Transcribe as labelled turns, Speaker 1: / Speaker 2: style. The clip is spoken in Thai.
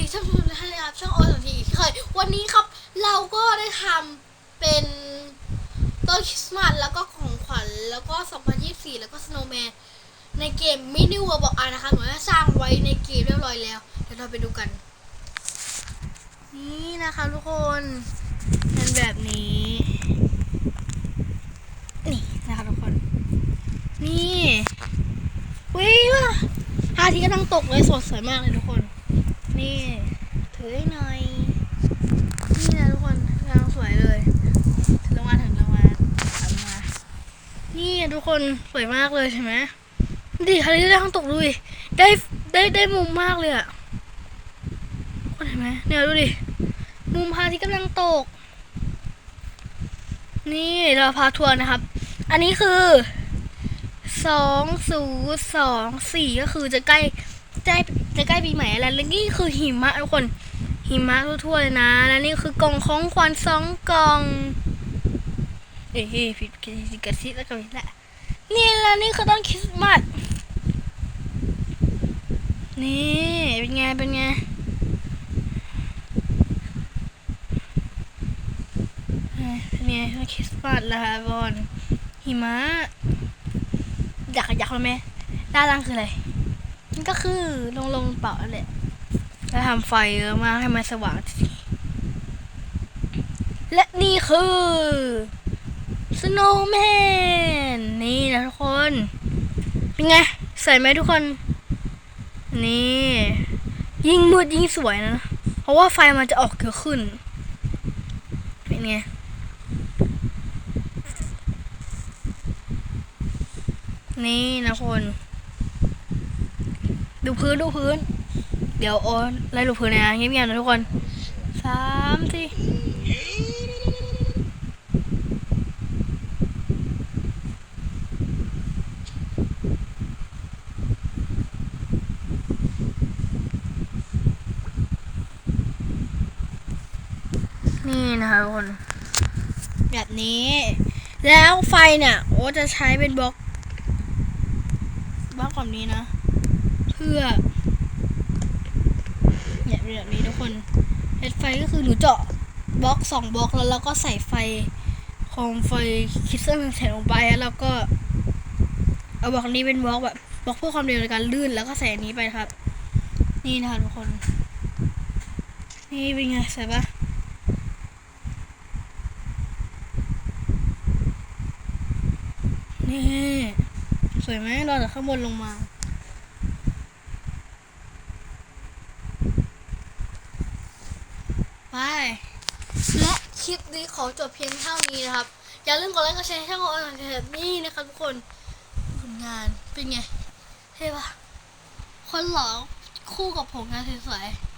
Speaker 1: วัสดีท่านผู้ชมทุกท่านนะครับช่องโอสันทีอีกเคยวันนี้ครับเราก็ได้ทำเป็นต้นคริสต์มาสแล้วก็ของขวัญแล้วก็ 2024 แล้วก็สโนว์แมนในเกมมินิเวิร์บอกอ่านะคะหนูได้สร้างไว้ในเกมเรียบร้อยแล้วเดี๋ยวเราไปดูกัน นี่นะคะทุกคนเป็นแบบนี้ นี่นะคะทุกคน นี่วิว่ะพระอาทิตย์กำลังตกเลยสดสวยมากเลยทุกคน นี่ ถือให้หน่อย นี่นะทุกคนกำลังสวยเลย ถึงลงมาถึงลงมาถึงลงมานี่ทุกคนสวยมากเลยใช่ไหมดิพระอาทิตย์กำลังตกดูดิได้ได้ได้มุมมากเลยอะคนเห็นไหมเนี่ยดูดิ มุมพาทิตย์กำลังตก นี่เราพาทัวร์นะครับ อันนี้คือสองศูนย์สองสี่ก็คือจะใกล้ ใกล้จะใกล้ปีใหม่แล้วแล้วนี่คือหิมะทุกคนหิมะทั่วๆเลยนะ แล้วนี่คือกล่องของขวัญสองกล่องเอ้ยผิดผิดกระซิบแล้วกันแหละนี่แล้วนี่คือต้นคริสต์มาสนี่เป็นไงเป็นไงเป็นไงต้นคริสต์มาสแล้วค่ะบอลหิมะอยากอยากรู้ไหมด้านล่างคืออะไร มันก็คือลงลงเปล่าแหละแล้วทำไฟเยอะมากให้มันสว่างทีและนี่คือ Snowman นี่นะทุกคน เป็นไง ใสวยไหมทุกคน นี่ ยิ่งมืดยิ่งสวยนะ เพราะว่าไฟมันจะออกเยอะขึ้น เป็นไงนี่นะคน ดูพื้นดูพื้น เดี๋ยวโอนไล่ดูพื้นนะเงียบๆนะทุกคนสามสี่นี่นะคะทุกคน แบบนี้ แล้วไฟเนี่ย โอ้จะใช้เป็นบล็อกบล็อกแบบนี้นะ พื่อเนี่ยแบบนี้ทุกคนเฮดไฟก็คือหนูเจาะบล็อกสองบล็อกแล้วเราก็ใส่ไฟโคมไฟคิดเส้นแสงลงไปแล้วเราก็เอาบล็อกนี้เป็นบล็อกแบบบล็อกเพื่อความเร็วในการลื่นแล้วก็ใส่อันนี้ไปครับ นี่นะคะทุกคน นี่เป็นไงใส่ปะนี่สวยไหมเราจากข้างบนลงมา ไป และคลิปนี้ขอจบเพียงเท่านี้นะครับ อย่าลืมกดไลค์กดแชร์ช่องออนไลน์นี่นะครับทุกคนผลงานเป็นไงเท่ปะคนหล่อคู่กับผมงานสวยๆ